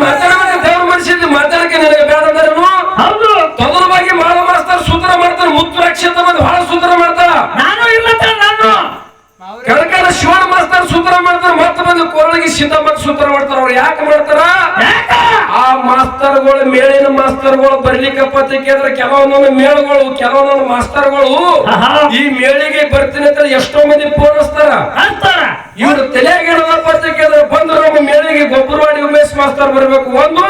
ಮಾತಾಡಬೇಕು ದೇವ್ರ ಮನುಷ್ಯದ್ದು ಮಾತಾಡಕ್ಕೆ ನಿನಗೆ ಬೇಡ ಅಂದ್ರೇನು ಹೌದು ತೊದಲ ಬಗ್ಗೆ ಮಾಡ ಮಾಸ್ತಾರ ಸೂತ್ರ ಬಂದು ಬಹಳ ಸುಂದರ ಮಾಡ್ತಾರ ನಾನು ಇರ್ಲತ್ತ ನಾನು. ಶಿವನ ಮಾಸ್ತರ್ ಸೂತ್ರ ಕೋರಳಿಗೆ ಸಿದ್ದಮ್ಮನ ಸೂತ್ರ ಮಾಡ್ತಾರ. ಅವ್ರು ಯಾಕೆ ಮಾಡ್ತಾರ? ಆ ಮಾಸ್ತರ್ಗಳು ಮೇಳಿನ ಮಾಸ್ತರ್ಗಳು ಬರ್ಲಿಕ್ಕಪ್ಪ ಅಂತ ಕೇಳಿದ್ರೆ ಕೆಲವೊಂದೊಂದು ಮೇಳಗಳು ಕೆಲವೊಂದೊಂದು ಮಾಸ್ತರ್ಗಳು ಗಳು ಈ ಮೇಳಿಗೆ ಬರ್ತೀನಿ ಅಂತ ಎಷ್ಟೋ ಮಂದಿ ಪೋಣಿಸ್ತಾರ ಅಂತಾರ? ಇವ್ರು ತಲೆಗೆ ಪತ್ರಿಕೆ ಅಂದ್ರೆ ಬಂದ್ರು ನಮ್ಮ ಮೇಳಿಗೆ ಗೊಬ್ಬರವಾಡಿ ಉಮೇಶ್ ಮಾಸ್ತರ್ ಬರ್ಬೇಕು ಒಂದು.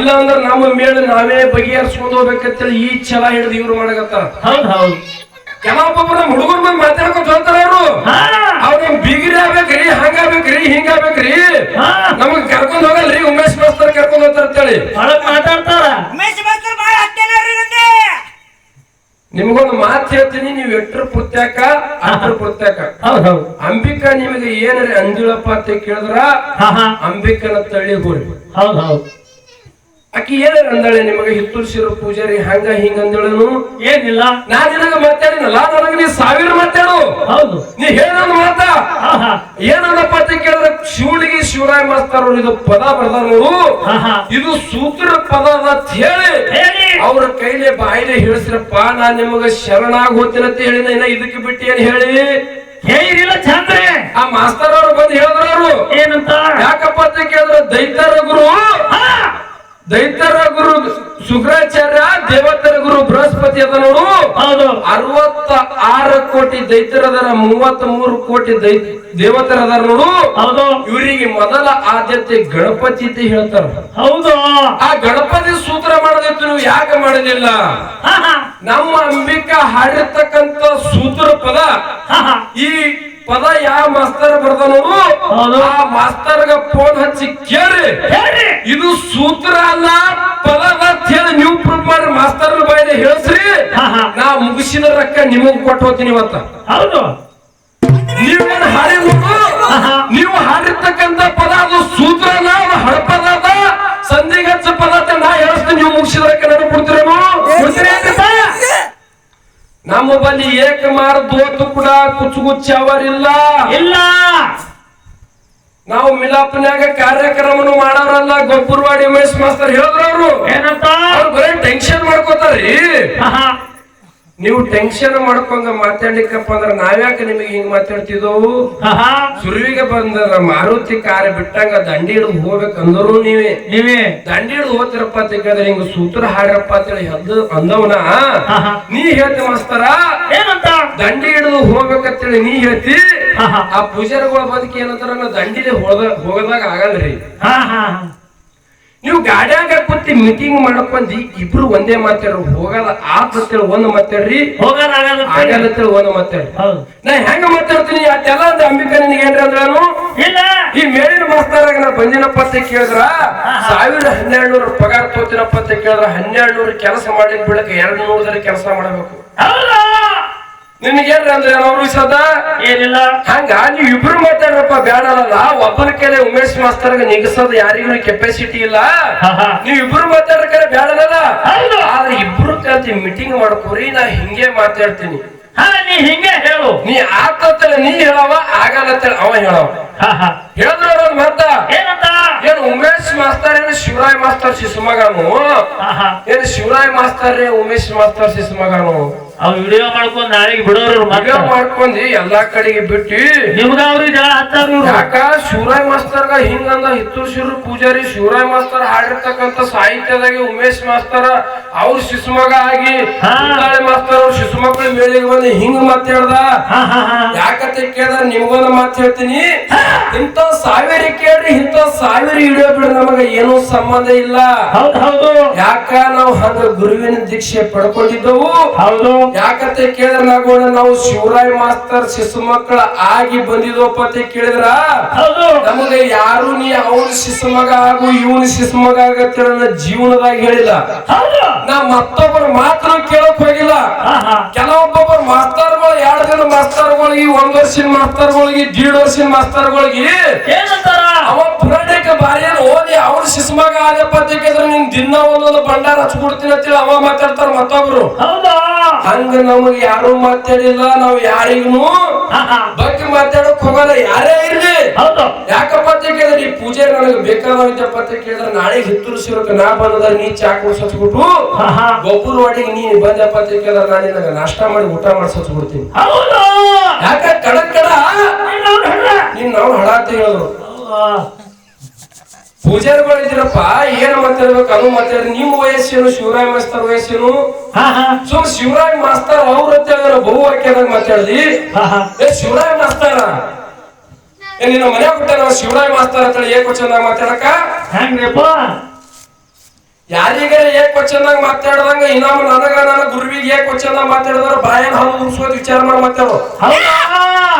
ಇಲ್ಲ ಅಂದ್ರೆ ನಮ್ಮ ಮೇಳ ನಾವೇ ಬಗೆಹರಿಸ್ಕೊಂಡು ಹೋಗ್ಬೇಕಂತೇಳಿ ಈ ಛಲ ಹಿಡಿದು ಇವ್ರು ಮಾಡಕತ್ತಾರ. ಹೌದು ಹೌದು. ಕೆಲವೊಬ್ಬೊಬ್ರು ನಮ್ಮ ಹುಡುಗರ ಬಂದು ಮಾತಾಡ್ಕೊತ ಹೋಗ್ತಾರ ಅವರು. ಹಾ. ಅವ್ರ ಬಿಗಿರಿ ಆಗ್ಬೇಕ್ರಿ ಹಂಗಾಗ್ಬೇಕ್ರಿ ಹಿಂಗಾಗ್ಬೇಕ್ರಿ. ಹಾ. ನಮಗ್ ಕರ್ಕೊಂಡ್ ಹೋಗಲ್ರಿ ಉಮೇಶ್ ಮಾಸ್ತರ್ ಕರ್ಕೊಂಡ್ ಹೋಗ್ತಾರ ಅಂತೇಳಿ. ಮಾತಾಡ್ತಾರ. ನಿಮ್ಗೊಂದು ಮಾತು ಹೇಳ್ತೀನಿ ನೀವು ಎಟ್ರ ಪುತ್ಯಾಕ ಅಟ್ರ ಪುತ್ಯಾಕ. ಹೌದು ಹೌದು. ಅಂಬಿಕಾ ನಿಮಗೆ ಏನ್ರಿ ಅಂದಿಳಪ್ಪ ಅಂತ ಕೇಳಿದ್ರ? ಹಾ ಹಾ. ಅಂಬಿಕನ ತಳ್ಳಿ ಹೋರಿ. ಹೌದು ಹೌದು. ಆಕಿ ಏನಾರ ಅಂದಾಳೆ ನಿಮಗೆ ಹಿತ್ತೂರ್ಸಿರೋ ಪೂಜಾರಿ ಹಂಗ ಹಿಂಗ ಅಂದಳನು? ಏನಿಲ್ಲ. ನಾ ನಿನಗ ಮಾತಾಡಿನಲ್ಲ ನನಗ ನೀ ಸಾವಿರ ಮಾತಾಡು. ಹೌದು. ನೀ ಹೇಳೋದು ಮಾತ. ಏನಂದಪ್ಪ ಅಂತ ಕೇಳಿದ್ರೆ ಶಿವಳಿಗೆ ಶಿವರಾಯ ಮಾಸ್ತಾರ್ ಅವ್ರು ಇದು ಪದ ಬರ್ದಾರು ಇದು ಸೂತ್ರ ಪದ ಅಂತ ಹೇಳಿ. ಹೇಳಿ. ಅವ್ರ ಕೈಲಿ ಬಾಯಿಲೆ ಹೇಳಿಸ್ರಪ್ಪ ನಾ ನಿಮಗ ಶರಣಾಗ ಹೋಗ್ತೀನಿ ಅಂತ ಹೇಳಿನ ಇನ್ನ ಇದಕ್ಕೆ ಬಿಟ್ಟು ಏನ್ ಹೇಳಿ? ಹೇಳಿರಿಲ್ಲ ಚಂದ್ರೆ ಆ ಮಾಸ್ತರ್ ಅವ್ರು ಬಂದು ಹೇಳಿದ್ರು ಅವರು ಏನಂತ? ಯಾಕಪ್ಪ ಅಂತ ಕೇಳಿದ್ರೆ ದೈತರ ಗುರು ದೈತರ ಗುರು ಶುಕ್ರಾಚಾರ್ಯ ದೇವತರ ಗುರು ಬೃಹಸ್ಪತಿ ಅದ ನೋಡು ಅರವತ್ತ ಆರು ಕೋಟಿ ದೈತರದರ ಮೂವತ್ತ್ ಮೂರು ಕೋಟಿ ದೈ ದೇವತರ ಅದಾರ ನೋಡು. ಹೌದು. ಇವರಿಗೆ ಮೊದಲ ಆದ್ಯತೆ ಗಣಪತಿ ಅಂತ ಹೇಳ್ತಾರ. ಹೌದು. ಆ ಗಣಪತಿ ಸೂತ್ರ ಮಾಡದಿತ್ತು ನೀವು ಯಾಕೆ ಮಾಡಲಿಲ್ಲ ನಮ್ಮ ಅಂಬಿಕಾ ಹಾಡಿರ್ತಕ್ಕಂತ ಸೂತ್ರ ಪದ ಈ ಪದ ಯಾವ ಮಾಸ್ತರ್ ಹೌದು. ಆ ಮಾಸ್ತರ್ಗ ಫೋನ್ ಹಚ್ಚಿ ಕೇಳಿ ಹೇಳ್ರಿ ಇದು ಸೂತ್ರ ಅಲ್ಲ ಪದ ಹೇಳಿ ನೀವು ಪ್ರೂಫ್ ಮಾಡಿ ಮಾಸ್ತರ್ ಬಾಯಿಲೆ ಹೇಳಿಸ್ರಿ. ನಾ ಮುಗಿಸಿದ ರೊಕ್ಕ ನಿಮಗ್ ಕೊಟ್ಟು ಹೋಗ್ತೀನಿ ಇವತ್ತ. ಹೌದು. ನೀವೇನು ಹಾರಿ ಆಹಾ. ನೀವು ಹಾಡಿರ್ತಕ್ಕಂತ ಪದ ಅದು ಸೂತ್ರ ಅಲ್ಲ ಅದ ಸಂಧಿಗಚ್ಚ ಪದ ನಾ ಹೇಳಿಸ್ತೀನಿ ನೀವು ಮುಗಿಸಿದ ನನಗೆ ನಮ್ಮ ಬಳಿ ಏಕ ಮಾರ ದೋತು ಕೂಡ ಕುಚ್ಚುಗುಚ್ಚಿ ಅವರಿಲ್ಲ. ಇಲ್ಲ. ನಾವು ಮಿಲಾಪ್ನ್ಯಾಗ ಕಾರ್ಯಕ್ರಮನು ಮಾಡೋರಲ್ಲ ಗೊಬ್ಬರವಾಡಿ ಉಮೇಶ್ ಮಾಸ್ತರ್ ಹೇಳಿದ್ರು ಅವರು. ಏನಂತ ಅವ್ರು ಬರೀ ಟೆನ್ಷನ್ ಹಾ. ನೀವು ಟೆನ್ಷನ್ ಮಾಡ್ಕೊಂಡ ಮಾತಾಡ್ಲಿಕ್ಕಪ್ಪ ಅಂದ್ರೆ ನಾವ್ಯಾಕೆ ನಿಮಗೆ ಹಿಂಗ್ ಮಾತಾಡ್ತಿದ್ದವು ಸುರುವಿಗೆ ಬಂದ ಮಾರುತಿ ಕಾರ ಬಿಟ್ಟಂಗ ದಂಡಿ ಹಿಡಿದು ಹೋಗ್ಬೇಕಂದ್ರು ನೀವೇ. ನೀವೇ. ದಂಡಿ ಹಿಡಿದು ಹೋತಿರಪ್ಪ ಅಂತ ಕೇಳಿದ್ರೆ ಹಿಂಗ ಸೂತ್ರ ಹಾಡ್ರಪ್ಪ ಅಂತೇಳಿ ಹದ್ದು ಅಂದವನ. ನೀ ಹೇಳ್ತಿ ಮಾಸ್ತರ. ಏನಂತ? ದಂಡಿ ಹಿಡಿದು ಹೋಗ್ಬೇಕಂತೇಳಿ ನೀ ಹೇಳ್ತಿ. ಆ ಪೂಜಾರಿಗಳ ಬದುಕಿ ಏನಂತಾರ ನಾ ದಂಡಿಲಿ ಹೋದ ಹೋಗದಾಗ ಆಗಲ್ರಿ. ನೀವು ಗಾಡ್ಯಾಗ ಕೂತಿ ಮೀಟಿಂಗ್ ಮಾಡ್ಕೊಂಡಿ ಇಬ್ರು ಒಂದೇ ಮಾತಾಡ್ರಿ ಹೋಗಲ್ಲ ಆತೇಳಿ ಒಂದ್ ಮಾತಾಡ್ರಿ ಹೋಗಲ್ಲ ಆಗಲ್ಲತ್ತೇಳಿ ಒಂದ್ ಮಾತಾಡ್ರಿ ನಾ ಹೆಂಗ ಮಾತಾಡ್ತೀನಿ ಅದೆಲ್ಲ ಅಂದ ಅಂಬಿಕಾ ನಿನಗೆ ಏನ್ರಿ ಅಂದ್ರೇನು? ಇಲ್ಲ. ಈ ಮೇಲಿನ ಮಾಸ್ತಾರಾಗ ನಾ ಬಂದಿನಪ್ಪ ಅಂತ ಕೇಳಿದ್ರ ಸಾವಿರದ ಹನ್ನೆರಡು ನೂರು ಪಗಾರ ತೋತಿನಪ್ಪ ಅಂತ ಕೇಳಿದ್ರ ಹನ್ನೆರಡು ನೂರು ಕೆಲಸ ಮಾಡ್ಲಿಕ್ಕೆ ಬಿಡಕ್ಕೆ ಎರಡು ನೂರದಲ್ಲಿ ಕೆಲಸ ಮಾಡಬೇಕು. ನಿನಗೇನ್ರಿ ಅಂದ್ರೆ ಅವ್ರು ಸದ ಏನಿಲ್ಲ. ಹಂಗ ನೀವು ಇಬ್ರು ಮಾತಾಡ್ರಪ್ಪ ಬೇಡಲ್ಲ ಒಬ್ಬನ ಕೈಲಿ ಉಮೇಶ್ ಮಾಸ್ತರ್ಗ ನಿಗಸೋದು ಯಾರಿಗೂ ಕೆಪಾಸಿಟಿ ಇಲ್ಲ. ನೀವ್ ಇಬ್ರು ಮಾತಾಡ್ರೆ ಬೇಡಲ್ಲ ಹೌದು. ಆದ್ರೆ ಇಬ್ರು ಕಲ್ತಿ ಮೀಟಿಂಗ್ ಮಾಡ್ಕೋರಿ ನಾ ಹಿಂಗೆ ಮಾತಾಡ್ತೀನಿ. ಹಾ ನೀ ಹಿಂಗೆ ಹೇಳು. ನೀ ಆತತ್ತೇಳಿ ನೀ ಹೇಳವ ಆಗಲ್ಲ ಅವ ಹೇಳವ ಹೇಳಿದ್ರ ಮತ್ತ ಏನಂತ? ಏನ್ ಉಮೇಶ್ ಮಾಸ್ತರ್ ಏನು ಶಿವರಾಯ್ ಮಾಸ್ತರ್ ಶಿಶುಮಗನು? ಏನ್ ಶಿವರಾಯ್ ಮಾಸ್ತರ್ ಉಮೇಶ್ ಮಾಸ್ತರ್ ಶಿಶುಮಗನು? ಅವ್ರು ವಿಡಿಯೋ ಮಾಡ್ಕೊಂಡ್ ನಾಳೆಗೆ ಬಿಡೋರು ಮಗ ಮಾಡ್ಕೊಂಡಿ ಎಲ್ಲಾ ಕಡೆಗೆ ಬಿಟ್ಟಿ ನಿಮ್ಗ ಅವ್ರಿಗೆ ಜಗಳ ಹತ್ತಾರ ಯಾಕ ಶಿವರಾಯ್ ಮಾಸ್ತರ್ಗ ಹಿಂಗಂದ ಹಿತ್ತೂರ್ ಶಿವರು ಪೂಜಾರಿ ಶಿವರಾಯ್ ಮಾಸ್ತರ್ ಹಾಡಿರ್ತಕ್ಕಂತ ಸಾಹಿತ್ಯದಾಗೆ ಉಮೇಶ್ ಮಾಸ್ತರ ಅವ್ರ ಶಿಶುಮಗ ಆಗಿ ಮಾಸ್ತರ್ ಅವ್ರ ಶಿಶುಮಕ್ಳ ಮೇಳಿಗೆ ಬಂದು ಹಿಂಗ್ ಮಾತಾಡ್ದ? ಕೇಳ್ದ ಯಾಕಂತ ಕೇಳಿದ್ರೆ ನಿಮ್ಗೊಂದು ಮಾತು ಹೇಳ್ತೀನಿ. ಇಂಥ ಸಾವಿರ ಕೇಳ್ರಿ ಇಂಥ ಸಾವಿರ ಹಿಡಿಯೋ ಬಿಡ ನಮಗ ಏನು ಸಂಬಂಧ ಇಲ್ಲ. ಹೌದು ಹೌದು. ಯಾಕ ನಾವು ಹಂಗ ಗುರುವಿನ ದೀಕ್ಷೆ ಪಡ್ಕೊಂಡಿದ್ದವು? ಹೌದು. ಯಾಕಂತ ಕೇಳಿದ್ರೆ ನಾಗೋಣ ನಾವು ಶಿವರಾಯ್ ಮಾಸ್ತರ್ ಶಿಶು ಮಕ್ಕಳ ಆಗಿ ಬಂದಿದ್ವಪ್ಪ ಅಂತ ಕೇಳಿದ್ರ? ನಮಗ ಯಾರು ನೀ ಅವನ ಶಿಶು ಮಗ ಆಗು ಇವನ ಶಿಶು ಮಗ ಆಗತ್ತೆ ನನ್ನ ಜೀವನದಾಗ ಹೇಳಿಲ್ಲ. ನಾ ಮತ್ತೊಬ್ಬರ ಮಾತ್ರ ಕೇಳಕ್ ಹೋಗಿಲ್ಲ. ಕೆಲವೊಬ್ಬೊಬ್ಬರು ಮಾಸ್ತರ್ಗಳು ಎರಡು ದಿನ ಮಾಸ್ತರ್ಗಳಿಗೆ ಒಂದ್ ವರ್ಷದ ಮಾಸ್ತರ್ಗಳಿಗೆ ದೀಡ್ ವರ್ಷದ ಮಾಸ್ತರ್ಗಳಿಗೆ ಏನಂತಾರ? ಅವ ಪುರಾಣಕ್ಕೆ ಬಾರಿ ಓದಿ ಅವ್ರ ಅಂತ ಕೇಳಿದ್ರೆ ನಿನ್ ದಿನ ಒಂದೊಂದು ಭಂಡಾರ ಹಚ್ಕೊಡ್ತೀನಿ ಅಂತೇಳಿ ಅವ ಮಾತಾಡ್ತಾರ ಮತ್ತೊಬ್ರು. ಹೌದಾ? ಹಂಗ ನಮಗ್ ಯಾರು ಮಾತಾಡಿಲ್ಲ ನಾವ್ ಯಾರಿಗೂ ಬಗ್ಗೆ ಮಾತಾಡಕ್ ಹೋಗಲ್ಲ ಯಾರೇ ಇರ್ಲಿ. ಅಂತ ಕೇಳಿದ್ರೆ? ಈ ಪೂಜೆ ನನಗೆ ಬೇಕಾದ ಪತ್ರಿಕೆ ಕೇಳಿದ್ರೆ ನಾಳೆ ಹಿತ್ತೂರು ಶಿವಕ್ಕೆ ನಾ ಬಂದದ ನೀ ಚಾ ಕುಡ್ಸಚ್ಬಿಟ್ಟು ಹಾ ಹಾ. ಗೊಬ್ಬರ ವಾಡಿಗೆ ನೀ ಬಂದ ಪತ್ರಿಕೆ ನಾನು ನಿನಗೆ ನಾಷ್ಟ ಮಾಡಿ ಊಟ ಮಾಡ್ಸಚ್ಬಿಡ್ತೀನಿ ಹೌದು. ಯಾಕ? ಕಡಕ್ ಕಡ. ನೀನ್ ನಾವು ಹಳಾತ ಅಂತ ಹೇಳಿದ್ರು? ಪೂಜಾರಿಗಳು ಇದ್ದೀರಪ್ಪ ಏನ್ ಮಾತಾಡ್ಬೇಕು ಅನು ಮಾತಾಡ್ರಿ. ನಿಮ್ ವಯಸ್ಸೇನು ಶಿವರಾಯ ಮಾಸ್ತರ್ ವಯಸ್ಸೇನು? ಸುಮ್ ಶಿವರಾಯ್ ಮಾಸ್ತರ್ ಅವ್ರ ಅಂತ ಹೇಳಿದ್ರೆ ಬಹು ವಾಕ್ಯದಾಗ ಹಾ ಏ ಶಿವರಾಯ ಮಾಸ್ತರ. ಏ ನಿನ್ನ ಮನೆ ಬಿಟ್ಟ ನಾವು ಶಿವರಾಯ ಮಾಸ್ತರ್ ಅಂತೇಳಿ ಏಕ್ ವಚನದಾಗ ಮಾತಾಡಕ? ಹೆಂಗ್ರಿಪ್ಪ ಯಾರಿಗಾರ ಏಕ್ ವಚನದಾಗ ಮಾತಾಡ್ದಂಗ ಇನ್ನೊಮ್ಮೆ ನನಗ ನನ್ನ ಗುರುವಿಗೆ ಏಕ್ ವಚನದಾಗ ಮಾತಾಡಿದ್ರ ಬಾಯನ್ ಹಾಲು ಉರ್ಸ್ಕೋದ್ ವಿಚಾರ ಮಾಡಿ ಮಾತಾಡೋ. ಹೌದಾ?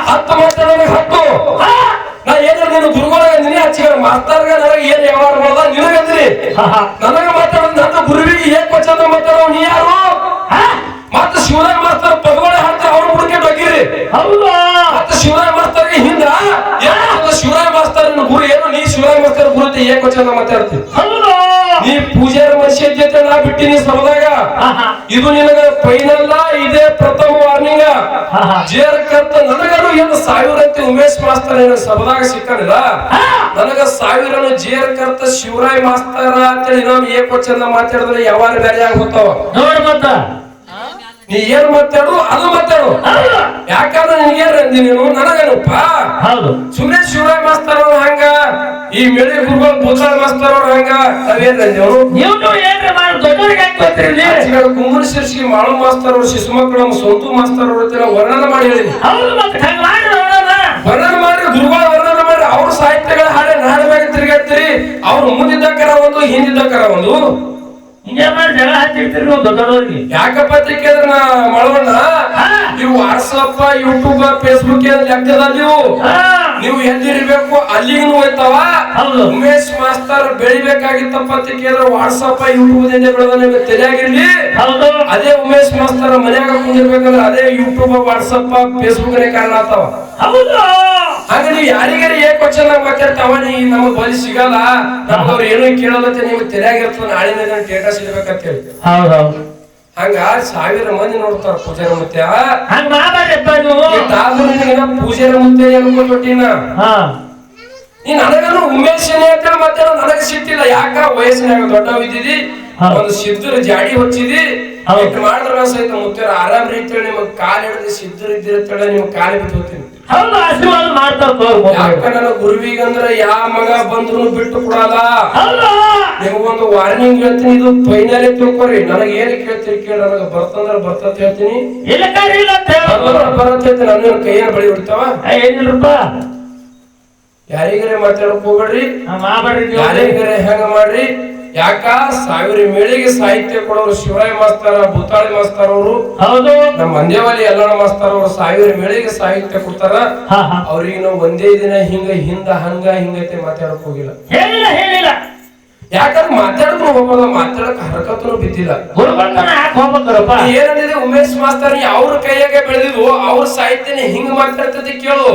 ಹತ್ತು ಮಾತಾಡೋಣ ಹತ್ತು. ಹಾ? ನಾ ಏನಾರ ನೀನು ಗುರುಗಳ ನಿನ್ನೆ ಹಚ್ಚಿದ ಮಾಸ್ತರ್ಗ ನನಗೆ ಏನ್ ವ್ಯವಹಾರ ಮಾಡ್ದ? ನಿನಗಂದ್ರಿ ನನಗೆ ಹಾ ನನಗ ಮಾತಾಡೋದು ನನ್ನ ಗುರುವಿಗೆ ಏಕ್ ವಚನ ಮಾತಾಡೋ ನೀ ಯಾರು? ಮತ್ತೆ ಶಿವರಾಯ ಮಾಸ್ತರ್ ಪದಗಳೇ ಹಾಕ್ತಾರೆ ಅವ್ರ ಬುಡಕೆ ಬಗ್ಗಿರಿ. ಹೌದಾ? ಮತ್ತೆ ಶಿವರಾಯ ಮಾಸ್ತರ್ಗೆ ಹಿಂದ ಶಿವರಾಯ ಮಾಸ್ತರ್ ಗುರು ಏನು? ನೀ ಶಿವರಾಯ ಮಾಸ್ತರ್ ಗುರು ಏಕ್ ವಚನ ಮಾತಾಡ್ತಿ. ಹೌದಾ? ನೀ ಪೂಜಾರ ಮನುಷ್ಯ ಜೊತೆ ನಾ ಬಿಟ್ಟಿನಿ ಹಾ ಇದು ನಿನಗ ಫೈನಲ್ ಇದೇ ಪ್ರಥಮ ವಾರ್ನಿಂಗ್ ಜೇರ್ ಕರ್ತ ನನಗನು ಏನು ಸಾವಿರ ಅಂತ ಉಮೇಶ್ ಮಾಸ್ತರ್ ಏನು ಸಭದಾಗ ಸಿಕ್ಕಿಲ್ಲ ನನಗ ಸಾವಿರನು ಜೇರ್ ಕರ್ತ ಶಿವರಾಯ್ ಮಾಸ್ತರ ಅಂತೇಳಿ ನಾನು ಏಕ ವಚನ ಮಾತಾಡಿದ್ರೆ ಯಾವಾಗ ಬೇರೆ ಆಗೋತಾವ ನೋಡ್ ಮತ್ತ. ನೀ ಏನ್ ಮಾತಾಡು ಅದು ಮಾತಾಡು. ಯಾಕಂದ್ರೆ ನಿನಗೇನ್ ಅಂದಿ ನೀನು ನನಗೇನಪ್ಪ? ಹೌದು. ಸುಮ್ಮನೆ ಶಿವರಾಯ್ ಮಾಸ್ತರ್ ಅವ್ರ ಹಂಗ ಈ ಮೇಳಿ ಗುರುಗಳು ಪೂಜಾ ಮಾಸ್ತರ್ ಅವ್ರು ಹಂಗ ಅಂದೇವು ನೀವು? ಏನ್ರಿ ಮಾಡಿ ದೊಡ್ಡವ್ರಿಗೆ ಶಿರ್ಸಿಗೆ ಮಾಳು ಮಾಸ್ತರ್ ಅವರು ಶಿಶು ಮಕ್ಕಳು ನಮ್ಮ ಸ್ವಂತ ಮಾಸ್ತರ್ ಅವ್ರ ಜನ ವರ್ಣನ ಮಾಡಿ ಹೇಳಿ ವರ್ಣನ. ಮಾಡಿ ಗುರುಗಳ ವರ್ಣನ ಮಾಡಿ ಅವ್ರ ಸಾಹಿತ್ಯಗಳ ಹಾಡೆ ನಾಡಬೇಕು ತಿರುಗಾಡ್ತೀರಿ. ಅವ್ರು ಮುಂದಿದ್ದಕ್ಕರ ಒಂದು ಹಿಂದಿದ್ದಕ್ಕರ ಒಂದು. ಹಿಂಗೆ ಮಾಡಿ ಜಗಳ ಹಚ್ಚಿರ್ತೀರಿ ನೀವು ದೊಡ್ಡವ್ರಿಗೆ ಯಾಕಪ್ಪ ನಾ ಮಳವಣ್ಣ? ನೀವು ವಾಟ್ಸಪ್ ಯೂಟ್ಯೂಬ್ ಫೇಸ್ಬುಕ್ ಏನ್ ಲೆಕ್ಕದ ನೀವು? ನೀವು ಎಲ್ಲಿರ್ಬೇಕು ಅಲ್ಲಿಗೂ ಹೋಯ್ತಾವ. ಉಮೇಶ್ ಮಾಸ್ತರ್ ಬೆಳಿಬೇಕಾಗಿತ್ತಪ್ಪ ಅಂತ ಕೇಳಿದ್ರೆ ವಾಟ್ಸಪ್ ಯೂಟ್ಯೂಬ್ ದಿಂದ ಬೆಳೆದ ನಿಮ್ಗೆ ತಿಳಿಯಾಗಿರ್ಲಿ ಹೌದು. ಅದೇ ಉಮೇಶ್ ಮಾಸ್ತರ್ ಮನ್ಯಾಗ ಕುಂದಿರ್ಬೇಕಂದ್ರೆ ಅದೇ ಯೂಟ್ಯೂಬ್ ವಾಟ್ಸಪ್ ಫೇಸ್ಬುಕ್ ನೇ ಕಾರಣ ಆಗ್ತಾವ. ಹೌದು. ಹಾಗ ನೀವು ಯಾರಿಗಾರ ಏಕ್ ವಚನ ಮಾತಾಡ್ತಾವ ನೀ ನಮಗ್ ಬಲಿ ಸಿಗಲ್ಲ. ನಮ್ಗ ಅವ್ರು ಏನೋ ಕೇಳೋದತ್ತೆ ನಿಮ್ಗೆ ತಲೆಯಾಗಿರ್ತದ ನಾಳಿನ ಇಡ್ಬೇಕಂತ ಹೇಳಿ ಹೌದು ಹೌದು ಹಂಗ ಸಾವಿರ ಮಂದಿ ನೋಡ್ತಾರ ಪೂಜೆ ಮತ್ತೆ. ಹಂಗ ಮಾಡಬೇಡಪ್ಪ ನೀವು ಪೂಜಾರ ಮುತ್ತೆ ಅನ್ಕೊಂಡ್ಬಿಟ್ಟಿನ ನೀ ನನಗನು ಉಮೇಶನೇ ಅಂತ ಮತ್ತೆ ನನಗ ಸಿಟ್ಟಿಲ್ಲ. ಯಾಕ? ವಯಸ್ಸಿನಾಗ ದೊಡ್ಡವ ಇದ್ದಿದಿ. ಒಂದು ಸಿದ್ಧರ ಜಾಡಿ ಹೊಚ್ಚಿದಿ. ಮಾಡಿದ್ರ ಸಹಿತ ಮುತ್ತಾರ? ಆರಾಮ್ ರೀತಿಯಲ್ಲಿ ನಿಮಗ್ ಕಾಲ್ ಹಿಡಿದು ಸಿದ್ಧರು ಇದ್ದಿರತ್ತೇಳಿ ನಿಮ್ಗೆ ಕಾಲ್ ಬಿಟ್ಟು ಹೋಗ್ತೀನಿ. ಹೌದು ಆಶೀರ್ವಾದ ಮಾಡ್ತಾರ ತೋರ್ ಯಾಕ ನನ್ನ ಗುರುವಿಗಂದ್ರ ಯಾವ ಮಗ ಬಂದ್ರು ಬಿಟ್ಟು ಕೊಡಲ್ಲ. ನೀವು ಒಂದು ವಾರ್ನಿಂಗ್ ಹೇಳ್ತೀನಿ ಇದು ಫೈನಲ್ ತಿಳ್ಕೊರಿ. ನನಗೆ ಏನ್ ಕೇಳ್ತೀರಿ ಕೇಳಿ ನನಗೆ ಬರ್ತಂದ್ರ ಬರ್ತಂತ ಹೇಳ್ತೀನಿ. ಇಲ್ಲ ಕರಿ ಇಲ್ಲ. ಹೇಳ್ತೀನಿ ನನ್ನ ಕೈಯನ್ನ ಬಳಿ ಬಿಡ್ತಾವ ಏನಿಲ್ಲಪ್ಪ. ಯಾರಿಗಾರೆ ಮಾತಾಡಕ್ ಹೋಗ್ಬೇಡ್ರಿ. ಯಾರಿಗಾರೆ ಹೆಂಗ ಮಾಡ್ರಿ. ಯಾಕ? ಸಾವಿರ ಮೇಳಿಗೆ ಸಾಹಿತ್ಯ ಕೊಡೋರು ಶಿವರಾಯ ಮಾಸ್ತಾರ ಭೂತಾಳಿ ಮಾಸ್ತರ ಅವರು ಹೌದು. ನಮ್ಮ ಮಂದ್ಯವಾಲಿ ಎಲ್ಲಣ ಮಾಸ್ತರ ಅವರು ಸಾವಿರ ಮೇಳಿಗೆ ಸಾಹಿತ್ಯ ಕೊಡ್ತಾರ. ಅವ್ರಿಗೆ ನಾವು ಒಂದೇ ದಿನ ಹಿಂಗ ಹಿಂದ ಹಂಗ ಹಿಂಗತೆ ಮಾತಾಡಕ್ ಹೋಗಿಲ್ಲ. ಹೇಳಿಲ್ಲ ಹೇಳಿಲ್ಲ. ಯಾಕಂದ್ರೆ ಮಾತಾಡಿದ್ರು ಹೋಗಲ್ಲ ಮಾತಾಡಕ್ ಹರಕತ್ತೂ ಬಿದ್ದಿಲ್ಲ. ಗುರುಗಳನ್ನ ಯಾಕೆ ಏನಂದಿದೆ ಉಮೇಶ್ ಮಾಸ್ತರ್ ಅವ್ರ ಕೈಯಾಗೆ ಬೆಳೆದಿದ್ವು ಅವ್ರ ಸಾಹಿತ್ಯನ ಹಿಂಗ್ ಮಾತಾಡ್ತದೆ ಕೇಳು.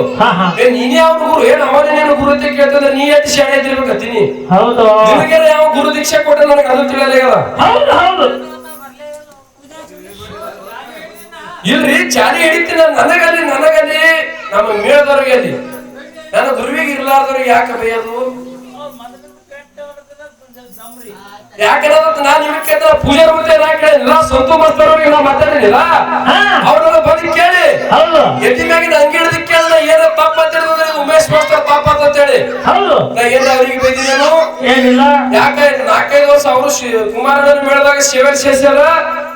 ನೀನೇ ಅವ್ರ ಗುರು ಏನ್ ಅವನ ನೀನು ಗುರು ಅಂತ ಕೇಳ್ತದ ನೀ ಎಷ್ಟು ಶಾಣೆ ಇದ್ದಿರ್ಬೇಕತ್ತೀನಿ? ಹೌದು. ನಿನಗೆ ಯಾವ ಗುರು ದೀಕ್ಷೆ ಕೊಟ್ಟ ನನಗೆ ಅದು ತಿಳಿಯಲ್ಲ ಹೌದು ಹೌದು. ಇಲ್ರಿ ಚಾಲಿ ಹಿಡಿತೀನಿ ನನಗಲ್ಲಿ ನನಗಲ್ಲಿ ನಮ್ಮ ಮೇಳದವ್ರಿಗೆ ಅಲ್ಲಿ ನನ್ನ ಗುರುವಿಗೆ ಇರ್ಲಾರ್ದವ್ರಿಗೆ ಯಾಕೆ ಬೈಯೋದು? ಯಾಕಂದ್ರೆ ನಾನು ನಿಮಗೆ ಕೇಳಿದ್ರೆ ಪೂಜಾರ ನಾ ನಾ ಕೇಳಿಲ್ಲ ಸಂತು ಮಾಸ್ತರವ್ರಿಗೆ ನಾ ಮಾತಾಡಿಲ್ಲ ಹಾ. ಅವ್ರನ್ನ ಬಂದು ಕೇಳಿ. ಹೌದು. ಎದ್ದಿ ಮ್ಯಾಗಿನ ಅಂಗಿ ಹಿಡಿದು ಕೇಳಿದ ಏನ ಪಾಪ ಅಂತ ಹೇಳಿದ್ರೆ ಉಮೇಶ್ ಮಾಸ್ತರ್ ಪಾಪ ಅಂತ ಹೇಳಿ. ಹೌದು. ನಾ ಏನ ಅವ್ರಿಗೆ ಬೈದಿನೇನು ಏನಿಲ್ಲ. ಯಾಕೆ ನಾಲ್ಕೈದು ವರ್ಷ ಅವರು ಕುಮಾರನ ಮೇಳದಾಗ ಸೇವೆ ಸೇರ್ಸ್ಯಾರ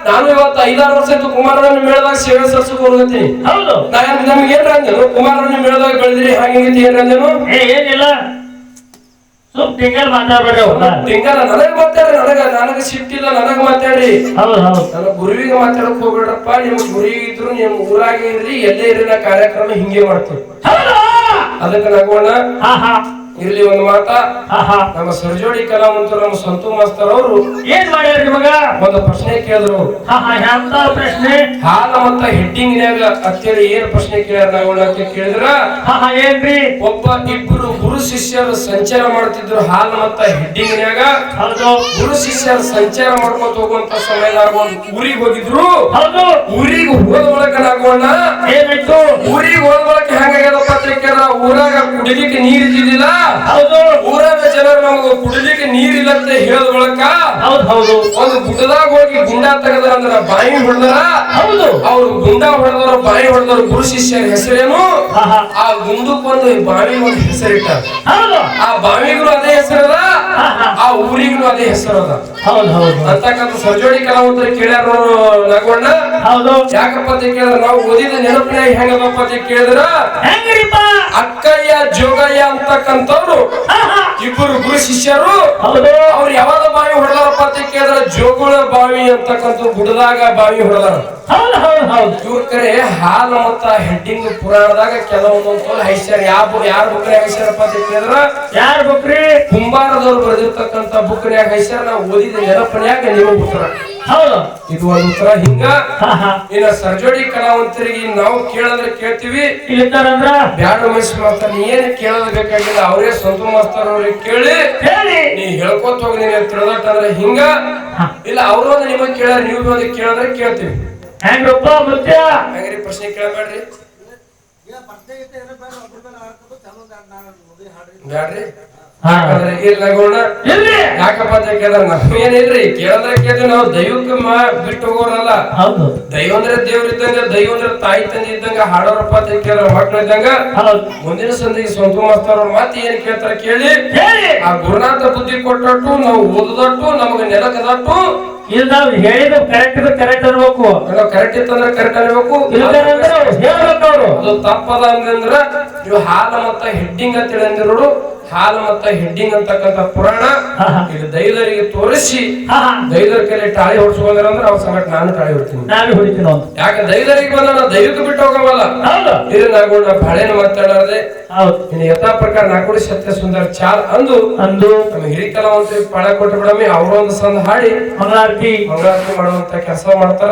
ನಾನು ಇವತ್ತು ಐದಾರು ವರ್ಷ ಇದ್ದು ಕುಮಾರನ ಮೇಳದಾಗ ಸೇವೆ ಸಲ್ಸಕ್ ಹೋಗತ್ತೀನಿ ಹೌದು. ನಮ್ಗೆ ಏನ್ರ ಅಂದೇನು ಕುಮಾರನ ಮೇಳದಾಗ ಬೆಳೆದ್ರಿ ಹಾಗೆ ಏನ್ರ ಅಂದೇನು ಏನಿಲ್ಲ. ಸುಮ್ ತಿಂಗಳು ಮಾತಾಡ್ಬೇಡ ತಿಂಗಳ ನನಗ್ ಮಾತಾಡ್ರಿ ನನಗ ನನಗ ಸಿಟ್ಟಿಲ್ಲ ನನಗ್ ಮಾತಾಡ್ರಿ. ಹೌದು ಹೌದು. ನನ್ನ ಗುರುವಿಗೆ ಮಾತಾಡಕ್ ಹೋಗ್ಬೇಡಪ್ಪ ನಿಮ್ ಗುರಿ ಇದ್ರು ನಿಮ್ ಊರಾಗೆ ಇರ್ಲಿ ಎಲ್ಲೇ ಇರಲಿ ಕಾರ್ಯಕ್ರಮ ಹಿಂಗೆ ಮಾಡ್ತೀವಿ ಅದಕ್ಕೆ ನಗೋಣ. ಹಾ ಹಾ. ಇರ್ಲಿ ಒಂದು ಮಾತ. ನಮ್ಮ ಸರ್ಜೋಡಿ ಕಲಾವಂತರು ನಮ್ಮ ಸಂತು ಮಾಸ್ತರ್ ಅವರು ಏನ್ ಮಾಡ್ಯಾರ ನಿಮಗ? ಒಂದು ಪ್ರಶ್ನೆ ಕೇಳಿದ್ರು. ಪ್ರಶ್ನೆ? ಹಾಲ ಮತ್ತ ಹೆಡ್ಡಿಂಗ್ನ್ಯಾಗ ಅಂತೇಳಿ ಏನ್ ಪ್ರಶ್ನೆ ಕೇಳ್ಯಾರ ನಾವು ಅಂತ ಕೇಳಿದ್ರ? ಏನ್ರಿ? ಒಬ್ಬ ಇಬ್ಬರು ಗುರು ಶಿಷ್ಯರು ಸಂಚಾರ ಮಾಡ್ತಿದ್ರು ಹಾಲ ಮತ್ತ ಹೆಡ್ಡಿಂಗ್ನ್ಯಾಗ. ಗುರು ಶಿಷ್ಯರು ಸಂಚಾರ ಮಾಡ್ಕೊಂತ ಹೋಗುವಂತ ಸಮಯದಾಗ ಒಂದು ಊರಿಗೆ ಹೋಗಿದ್ರು. ಊರಿಗೆ ಹೋದ ಒಳಗ ನಾಗೋಣ ಏನಾಯ್ತು? ಊರಿಗೆ ಹೋದ ಒಳಗ ಕೇಳಿದ್ರ ಊರಾಗ ಕುಡಿಲಿಕ್ಕೆ ನೀರ್ ಇದ್ದಿದ್ದಿಲ್ಲ? ಹೌದು. ಊರಾಗ ಜನರು ನಮಗ ಕುಡಿಲಿಕ್ಕೆ ನೀರ್ ಇಲ್ಲ ಅಂತ ಹೇಳಿದ ಹೌದು ಹೌದು. ಒಂದು ಗುಡ್ಡದಾಗ ಹೋಗಿ ಗುಂಡ ತೆಗೆದ್ರ ಅಂದ್ರ ಬಾಯಿ ಹೊಡೆದ್ರ ಹೌದು. ಅವ್ರು ಗುಂಡ ಹೊಡೆದವ್ರು ಬಾಯಿ ಹೊಡೆದವ್ರು ಗುರು ಶಿಷ್ಯರ ಹೆಸರೇನು? ಆ ಗುಂಡಕ್ಕೊಂದು ಬಾವಿ ಒಂದು ಹೆಸರಿಟ್ಟ ಆ ಬಾವಿಗೂ ಅದೇ ಹೆಸರದ ಆ ಊರಿಗೂ ಅದೇ ಹೆಸರು ಹೌದು ಹೌದು. ಅಂತಕ್ಕಂಥ ಸರ್ಜೋಡಿ ಕಲಾವಂತರು ಕೇಳ್ಯಾರ ನಗೋಣ ಹೌದು. ಯಾಕಪ್ಪ ಅಂತ ಕೇಳಿದ್ರ ನಾವು ಓದಿದ ನೆನಪಿನ ಹೆಂಗದಪ್ಪ ಅಂತ ಕೇಳಿದ್ರ? ಹೆಂಗ್ರಿಪ್ಪ? ಅಕ್ಕಯ್ಯ ಜೋಗಯ್ಯ ಅಂತಕ್ಕಂಥವ್ರು. ಇಬ್ಬರು ಗುರು ಶಿಷ್ಯರು. ಅವ್ರು ಯಾವಾಗ ಬಾವಿ ಹೊಡೆದಾರಪ್ಪ ಅಂತ ಕೇಳಿದ್ರ ಜೋಗುಳ ಬಾವಿ ಅಂತಕ್ಕಂಥ ಗುಡದಾಗ ಬಾವಿ ಹೊಡೆದಾರ. ಇವ್ರ ಕರೆ ಹಾಲು ಮತ್ತ ಹೆಡ್ಡಿಂಗ್ ಪುರಾಣದಾಗ ಕೆಲವೊಂದೊಂದು ಹೈಸ್ಯಾರ ಯಾವ ಯಾರ ಬಕ್ರಿ ಹೈಸ್ಯಾರಪ್ಪ ಅಂತ ಕೇಳಿದ್ರ? ಯಾರು ಬುಕ್ರಿ? ಕುಂಬಾರದವ್ರು ಬರೆದಿರ್ತಕ್ಕಂಥ ಬುಕ್ನ್ಯಾಗ ಹೈಸ್ಯಾರ ನಾವು ಓದಿದ ನೆನಪನ್ಯಾಗ ನಿಮಗೆ ಉತ್ತರ. ಹೌದು. ಇದು ಒಂದು ಉತ್ತರ ಹಿಂಗ. ಇನ್ನ ಸರ್ಜೋಡಿ ಕಲಾವಂತರಿಗೆ ನಾವು ಕೇಳಂದ್ರೆ ಕೇಳ್ತೀವಿ. ಇಲ್ಲಿದ್ದಾರಂದ್ರ ಬ್ಯಾಡ ಮನುಷ್ಯ ಮಾಸ್ತರ್ ನೀ ಏನ್ ಕೇಳೋದ್ ಬೇಕಾಗಿಲ್ಲ ಅವರೇ ಸ್ವಂತ ಮಾಸ್ತರ್ ಅವ್ರಿಗೆ ಕೇಳಿ. ಹೇಳಿ. ನೀ ಹೇಳ್ಕೊತ ಹೋಗಿ ನೀನು ತಿಳಿದಟ್ಟಂದ್ರೆ ಹಿಂಗ. ಇಲ್ಲ ಅವರು ಒಂದು ನಿಮಗೆ ಕೇಳ ನೀವು ಒಂದು ಕೇಳಿದ್ರೆ ಕೇಳ್ತೀವಿ. ಮುತ್ಯ? ಹಂಗ್ರಿ ಪ್ರಶ್ನೆ ಕೇಳಬೇಡ್ರಿ. ಬ್ಯಾಡ್ರಿ. ಇಲ್ರಿ ಯಾಕಪ್ಪ ಅಂತ ಕೇಳಿದ್ರೆ ನಾವು ಏನಿಲ್ರಿ ಕೇಳಿದ್ರೆ ಕೇಳಿದ್ರೆ ನಾವು ದೈವಕ್ಕೆ ಮಾ ಬಿಟ್ಟು ಹೋಗೋರಲ್ಲ. ದೈವ ಅಂದ್ರೆ ದೇವ್ರ ಇದ್ದಂಗ ದೈವ ಅಂದ್ರೆ ತಾಯಿ ತಂದೆ ಇದ್ದಂಗ ಹಾಡೋರಪ್ಪ ಅಂತ ಕೇಳಿದ್ರೆ ಹೊಟ್ಟೆ ಇದ್ದಂಗ. ಮುಂದಿನ ಸಂದಿಗೆ ಸ್ವಂತ ಮಾಸ್ತಾರ ಅವ್ರ ಮಾತು ಏನ್ ಕೇಳ್ತಾರ ಕೇಳಿ. ಆ ಗುರುನಾಥ ಬುದ್ಧಿ ಕೊಟ್ಟಟ್ಟು ನಾವು ಓದದಟ್ಟು ನಮಗೆ ನೆಲಕದಟ್ಟು. ಇಲ್ಲ ನಾವು ಹೇಳಿದ ಕರೆಕ್ಟ್ ಇದ್ರೆ ಕರೆಕ್ಟ್ ಅನ್ಬೇಕು. ಕರೆಕ್ಟ್ ಇತ್ತಂದ್ರೆ ಕರೆಕ್ಟ್ ಅನ್ಬೇಕು. ಹೇಳ್ಬೇಕು ಅವರು. ಅದು ತಪ್ಪದ ಅಂದ್ರ ನೀವು ಹಾಲ ಮತ್ತ ಹೆಡ್ಡಿಂಗ್ ಅಂತ ಹೇಳಿ ಅಂದಿರೋಡು ಹಾಲ ಮತ್ತ ಹೆಡ್ಡಿಂಗ್ ಅಂತಕ್ಕಂಥ ಪುರಾಣ ಇಲ್ಲಿ ದೈವರಿಗೆ ತೋರಿಸಿ ದೈದರ ಕೈಲಿ ಟಾಳಿ ಹೊಡ್ಸ್ಕೊಂಡ್ರ ಅಂದ್ರೆ ಅವ್ರ ಸಂಗಟ ನಾನು ಟಾಳಿ ಹೊಡ್ತೀನಿ. ನಾನು ಹೊಡಿತೀನಿ ಯಾಕೆ ದೈವರಿಗೆ ಬಂದ ನಾ ದೈವಕ್ಕೆ ಬಿಟ್ಟು ಹೋಗವಲ್ಲ ಇದು ನಾ ಬಾಳೆನ ಮಾತಾಡಾರದೆ. ಇನ್ನು ಯಥಾ ಪ್ರಕಾರ ನಾಲ್ಕು ಸತ್ಯ ಸುಂದರ ಚಾಲ್ ಅಂದು ಅಂದು ನಮ್ಮ ಹಿರಿ ಕಲಾವಂತರಿಗೆ ಪಾಳ ಕೊಟ್ಟು ಬಿಡಮ್ಮಿ ಅವರೊಂದು ಸಂದ ಹಾಡಿ ಮಂಗಳಾರತಿ. ಮಂಗಳಾರತಿ ಮಾಡುವಂತ ಕೆಲಸ ಮಾಡ್ತಾರ.